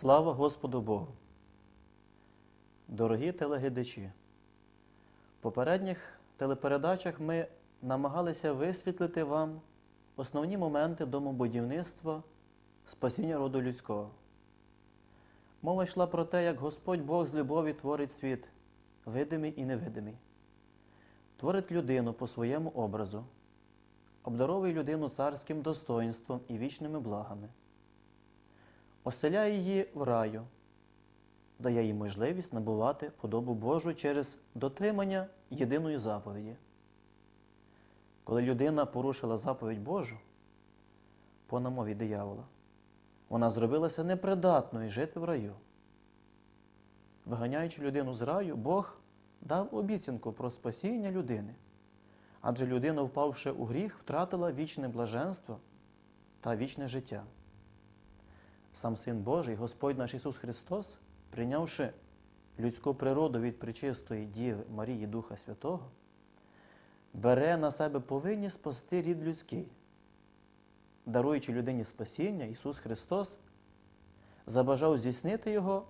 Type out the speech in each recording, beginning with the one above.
Слава Господу Богу! Дорогі телеглядачі! В попередніх телепередачах ми намагалися висвітлити вам основні моменти домобудівництва спасіння роду людського. Мова йшла про те, як Господь Бог з любові творить світ, видимий і невидимий, творить людину по своєму образу, обдаровує людину царським достоїнством і вічними благами оселяє її в раю, дає їй можливість набувати подобу Божу через дотримання єдиної заповіді. Коли людина порушила заповідь Божу по намові диявола, вона зробилася непридатною жити в раю. Виганяючи людину з раю, Бог дав обіцянку про спасіння людини, адже людина, впавши у гріх, втратила вічне блаженство та вічне життя. Сам Син Божий, Господь наш Ісус Христос, прийнявши людську природу від причистої Діви Марії Духа Святого, бере на себе повинні спасти рід людський. Даруючи людині спасіння, Ісус Христос забажав здійснити Його,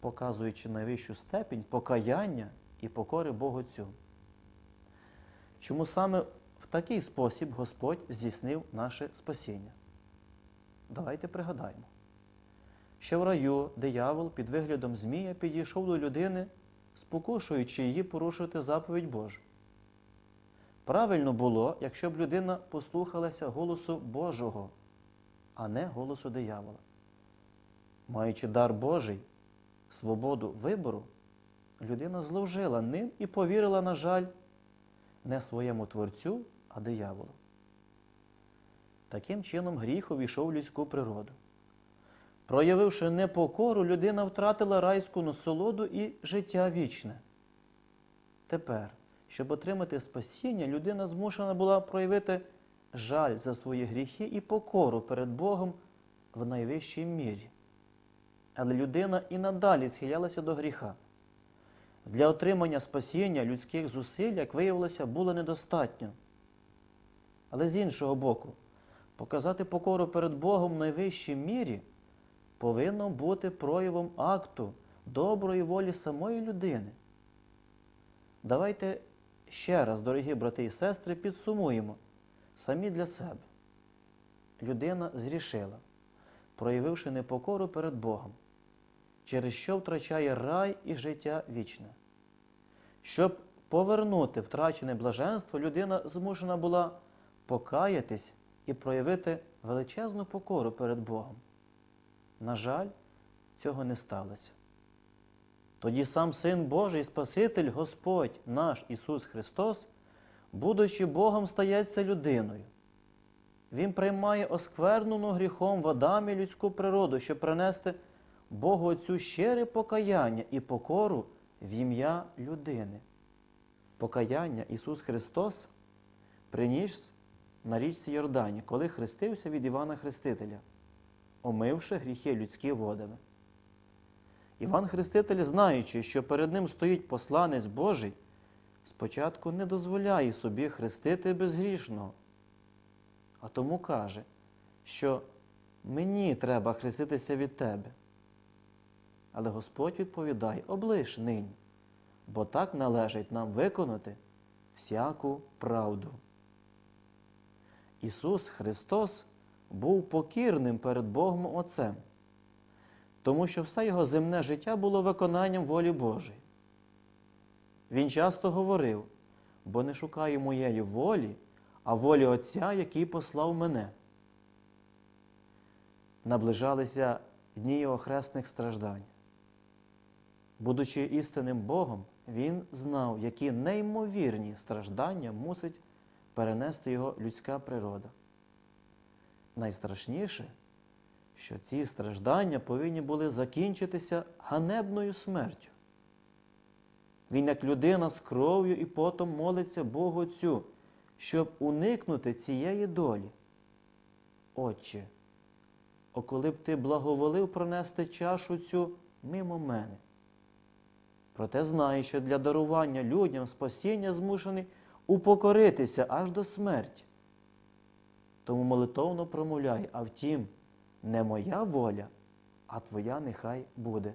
показуючи найвищу степінь покаяння і покори Богу Отцю. Чому саме в такий спосіб Господь здійснив наше спасіння? Давайте пригадаємо. Ще в раю диявол під виглядом Змія підійшов до людини, спокушуючи її порушити заповідь Божу. Правильно було, якщо б людина послухалася голосу Божого, а не голосу диявола. Маючи дар Божий, свободу вибору, людина зловжила ним і повірила, на жаль, не своєму Творцю, а дияволу. Таким чином гріх увійшов в людську природу. Проявивши непокору, людина втратила райську насолоду і життя вічне. Тепер, щоб отримати спасіння, людина змушена була проявити жаль за свої гріхи і покору перед Богом в найвищій мірі. Але людина і надалі схилялася до гріха. Для отримання спасіння людських зусиль, як виявилося, було недостатньо. Але з іншого боку, показати покору перед Богом в найвищій мірі повинно бути проявом акту доброї волі самої людини. Давайте ще раз, дорогі брати і сестри, підсумуємо самі для себе. Людина зрішила, проявивши непокору перед Богом, через що втрачає рай і життя вічне. Щоб повернути втрачене блаженство, людина змушена була покаятись і проявити величезну покору перед Богом. На жаль, цього не сталося. Тоді сам Син Божий, Спаситель Господь наш Ісус Христос, будучи Богом, стається людиною. Він приймає осквернену гріхом в Адамі людську природу, щоб принести Богу Отцю щире покаяння і покору в ім'я людини. Покаяння Ісус Христос приніс на річці Йордані, коли хрестився від Івана Хрестителя омивши гріхи людські водами. Іван Хреститель, знаючи, що перед ним стоїть посланець Божий, спочатку не дозволяє собі хрестити безгрішного, а тому каже, що мені треба хреститися від тебе. Але Господь відповідає, облиш нині, бо так належить нам виконати всяку правду. Ісус Христос був покірним перед Богом Отцем, тому що все його земне життя було виконанням волі Божої. Він часто говорив, бо не шукаю моєї волі, а волі Отця, який послав мене. Наближалися дні його хресних страждань. Будучи істинним Богом, він знав, які неймовірні страждання мусить перенести його людська природа. Найстрашніше, що ці страждання повинні були закінчитися ганебною смертю. Він, як людина з кров'ю і потом молиться Богу Отцю, щоб уникнути цієї долі. Отче, о коли б ти благоволив пронести чашу цю мимо мене. Проте знає, що для дарування людям спасіння змушений упокоритися аж до смерті. Тому молитовно промовляй, а втім, не моя воля, а твоя нехай буде.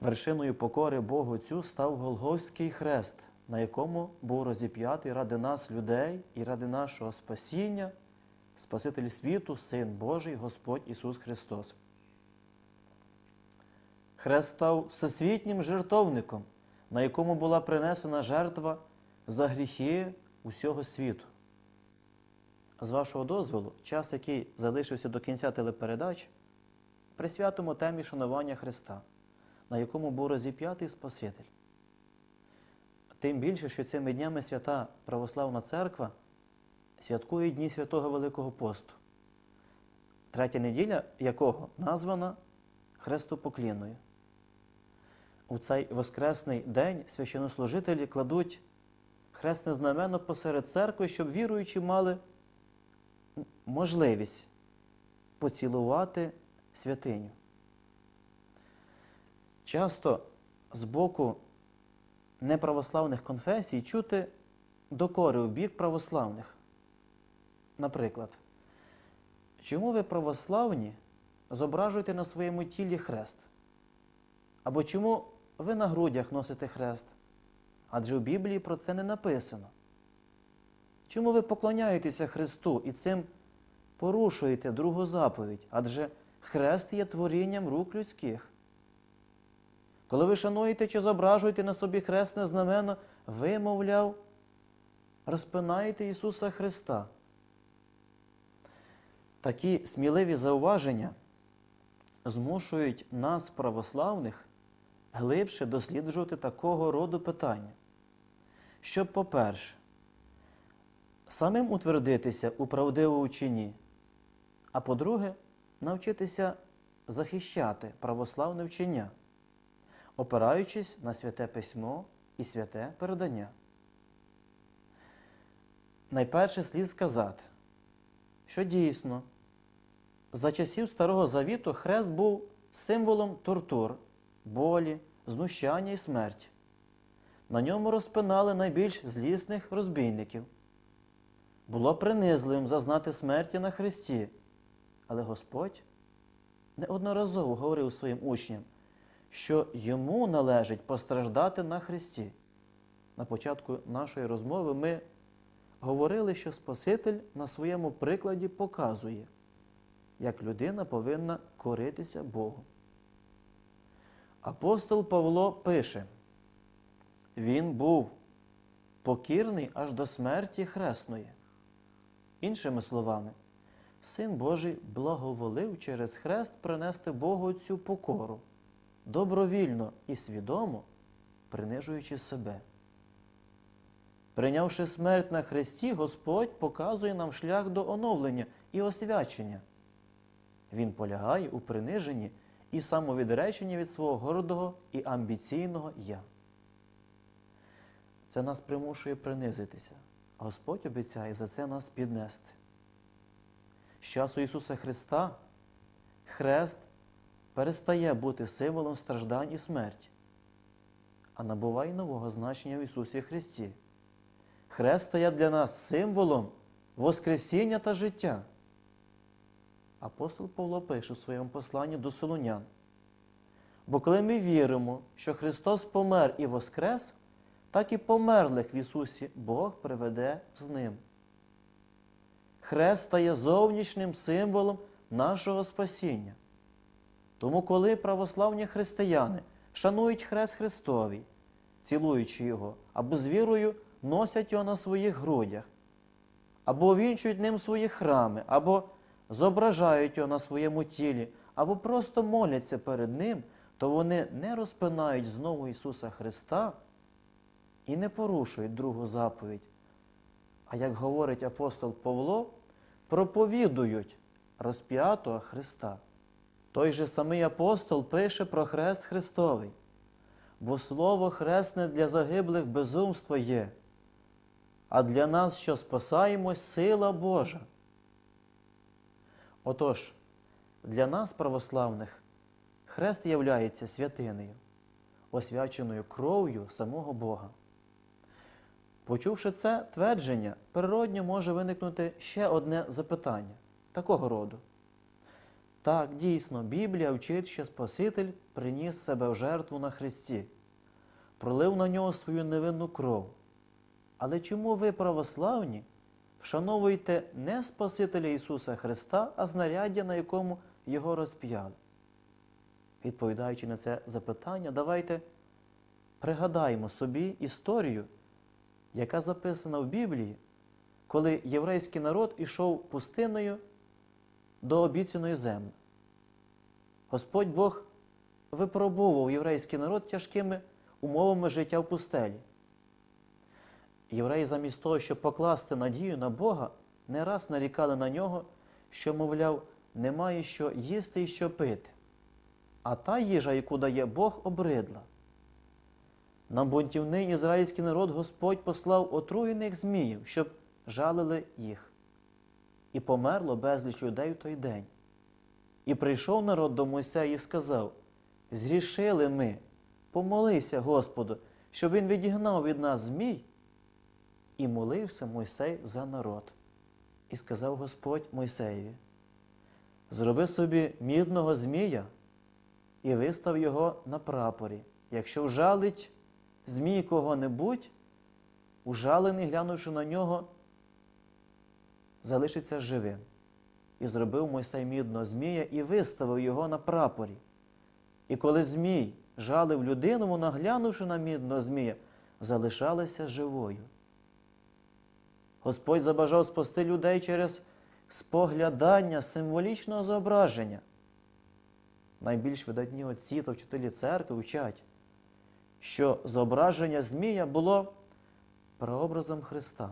Вершиною покори Богу Отцю став Голгофський хрест, на якому був розіп'ятий ради нас, людей, і ради нашого спасіння, Спаситель світу, Син Божий, Господь Ісус Христос. Хрест став всесвітнім жертовником, на якому була принесена жертва за гріхи усього світу. З вашого дозволу, час, який залишився до кінця телепередач, присвятимо темі шанування Христа, на якому був розіп'ятий Спаситель. Тим більше, що цими днями свята Православна Церква святкує Дні Святого Великого Посту, третя неділя якого названа Хрестопоклінною. У цей Воскресний день священнослужителі кладуть хресне знамено посеред церкви, щоб віруючі мали можливість поцілувати святиню. Часто з боку неправославних конфесій чути докори в бік православних. Наприклад, чому ви православні зображуєте на своєму тілі хрест? Або чому ви на грудях носите хрест? Адже в Біблії про це не написано. Чому ви поклоняєтеся Христу і цим порушуєте другу заповідь? Адже хрест є творінням рук людських. Коли ви шануєте чи зображуєте на собі хресне знамено, ви, мовляв, розпинаєте Ісуса Христа. Такі сміливі зауваження змушують нас, православних, глибше досліджувати такого роду питання. Щоб, по-перше, самим утвердитися у правдивому вченні, а по-друге, навчитися захищати православне вчення, опираючись на святе письмо і святе передання. Найперше слід сказати, що дійсно за часів Старого Завіту хрест був символом тортур, болі, знущання і смерті. На ньому розпинали найбільш злісних розбійників. Було принизливим зазнати смерті на Христі, але Господь неодноразово говорив своїм учням, що йому належить постраждати на Христі. На початку нашої розмови ми говорили, що Спаситель на своєму прикладі показує, як людина повинна коритися Богу. Апостол Павло пише, він був покірний аж до смерті хресної. Іншими словами, Син Божий благоволив через хрест принести Богу цю покору, добровільно і свідомо принижуючи себе. Прийнявши смерть на хресті, Господь показує нам шлях до оновлення і освячення. Він полягає у приниженні і самовідреченні від свого гордого і амбіційного я. Це нас примушує принизитися. Господь обіцяє за це нас піднести. З часу Ісуса Христа хрест перестає бути символом страждань і смерті, а набуває нового значення в Ісусі Христі. Хрест стає для нас символом Воскресіння та життя. Апостол Павло пише у своєму посланні до Солонян. Бо коли ми віримо, що Христос помер і воскрес, так і померлих в Ісусі Бог приведе з Ним. Хрест стає зовнішнім символом нашого спасіння. Тому, коли православні християни шанують Хрест Христовий, цілуючи Його, або з вірою носять його на своїх грудях, або вінчують ним свої храми, або зображають його на своєму тілі, або просто моляться перед Ним, то вони не розпинають знову Ісуса Христа і не порушують другу заповідь. А як говорить апостол Павло, проповідують розп'ятого Христа. Той же самий апостол пише про хрест Христовий, бо слово хресне для загиблих безумство є, а для нас, що спасаємось, сила Божа. Отож, для нас, православних, хрест являється святинею, освяченою кров'ю самого Бога. Почувши це твердження, природньо може виникнути ще одне запитання такого роду. Так, дійсно, Біблія вчить, що Спаситель приніс себе в жертву на Христі, пролив на нього свою невинну кров. Але чому ви, православні, вшановуєте не Спасителя Ісуса Христа, а знаряддя, на якому Його розп'яли? Відповідаючи на це запитання, давайте пригадаємо собі історію, яка записана в Біблії, коли єврейський народ ішов пустиною до обіцяної землі. Господь Бог випробовував єврейський народ тяжкими умовами життя в пустелі. Євреї замість того, щоб покласти надію на Бога, не раз нарікали на нього, що, мовляв, немає що їсти і що пити. А та їжа, яку дає Бог, обридла. На бунтівний ізраїльський народ Господь послав отруєних зміїв, щоб жалили їх. І померло безліч людей в той день. І прийшов народ до Мойсея і сказав: Зрішили ми, помолися Господу, щоб він відігнав від нас змій. І молився Мойсей за народ. І сказав Господь Мойсеєві: Зроби собі мідного змія і вистав його на прапорі. Якщо вжалить змій кого-небудь, ужалений, глянувши на нього, залишиться живим. І зробив Мойсей мідного змія і виставив його на прапорі. І коли змій жалив людину, вона, глянувши на мідного змія, залишалася живою. Господь забажав спасти людей через споглядання символічного зображення. Найбільш видатні отці та вчителі церкви вчать, що зображення Змія було прообразом Христа,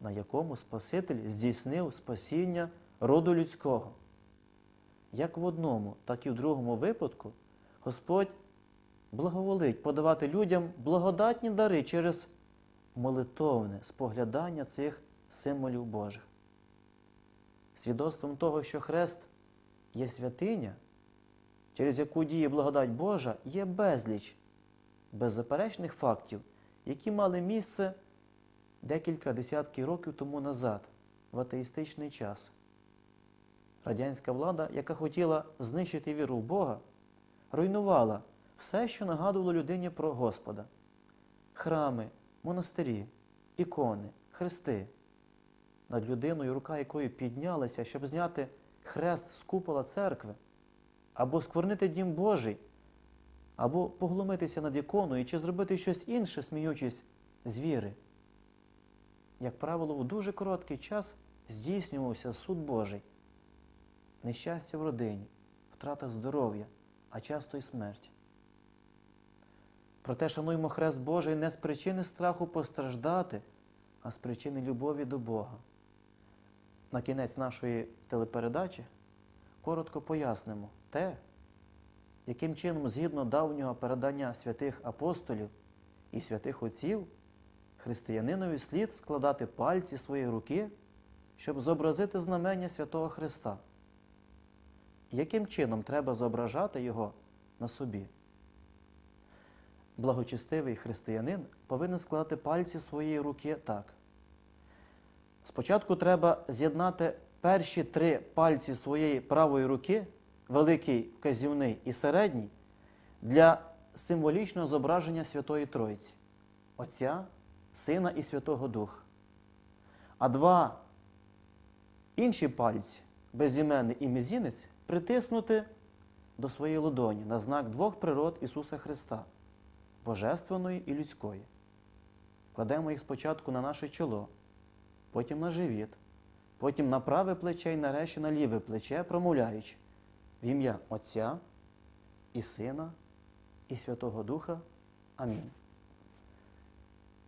на якому Спаситель здійснив спасіння роду людського. Як в одному, так і в другому випадку Господь благоволить подавати людям благодатні дари через молитовне споглядання цих символів Божих. Свідоцтвом того, що хрест є святиня, через яку діє благодать Божа, є безліч беззаперечних фактів, які мали місце декілька десятків років тому назад, в атеїстичний час. Радянська влада, яка хотіла знищити віру в Бога, руйнувала все, що нагадувало людині про Господа: храми, монастирі, ікони, хрести, над людиною, рука якої піднялася, щоб зняти хрест з купола церкви, або сквернити дім Божий, або поглумитися над іконою, чи зробити щось інше, сміючись з віри. Як правило, в дуже короткий час здійснювався суд Божий, нещастя в родині, втрата здоров'я, а часто й смерть. Проте шануємо Хрест Божий не з причини страху постраждати, а з причини любові до Бога. На кінець нашої телепередачі коротко пояснимо те, яким чином, згідно давнього передання святих апостолів і святих отців, християнинові слід складати пальці своєї руки, щоб зобразити знамення святого Христа. Яким чином треба зображати його на собі? Благочестивий християнин повинен складати пальці своєї руки так. Спочатку треба з'єднати перші три пальці своєї правої руки, великий, вказівний і середній, для символічного зображення Святої Тройці Отця, Сина і Святого Духа. А два інші пальці, безіменний і мізінець, притиснути до своєї ладоні на знак двох природ Ісуса Христа божественної і людської. Кладемо їх спочатку на наше чоло, потім на живіт, потім на праве плече і нарешті на ліве плече, промовляючи в ім'я Отця і Сина і Святого Духа. Амінь.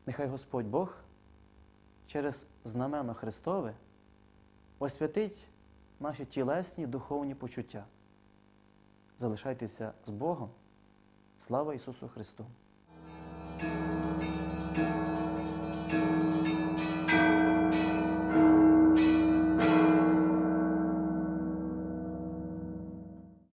Нехай Господь Бог через знамено Христове освятить наші тілесні духовні почуття. Залишайтеся з Богом. Слава Ісусу Христу!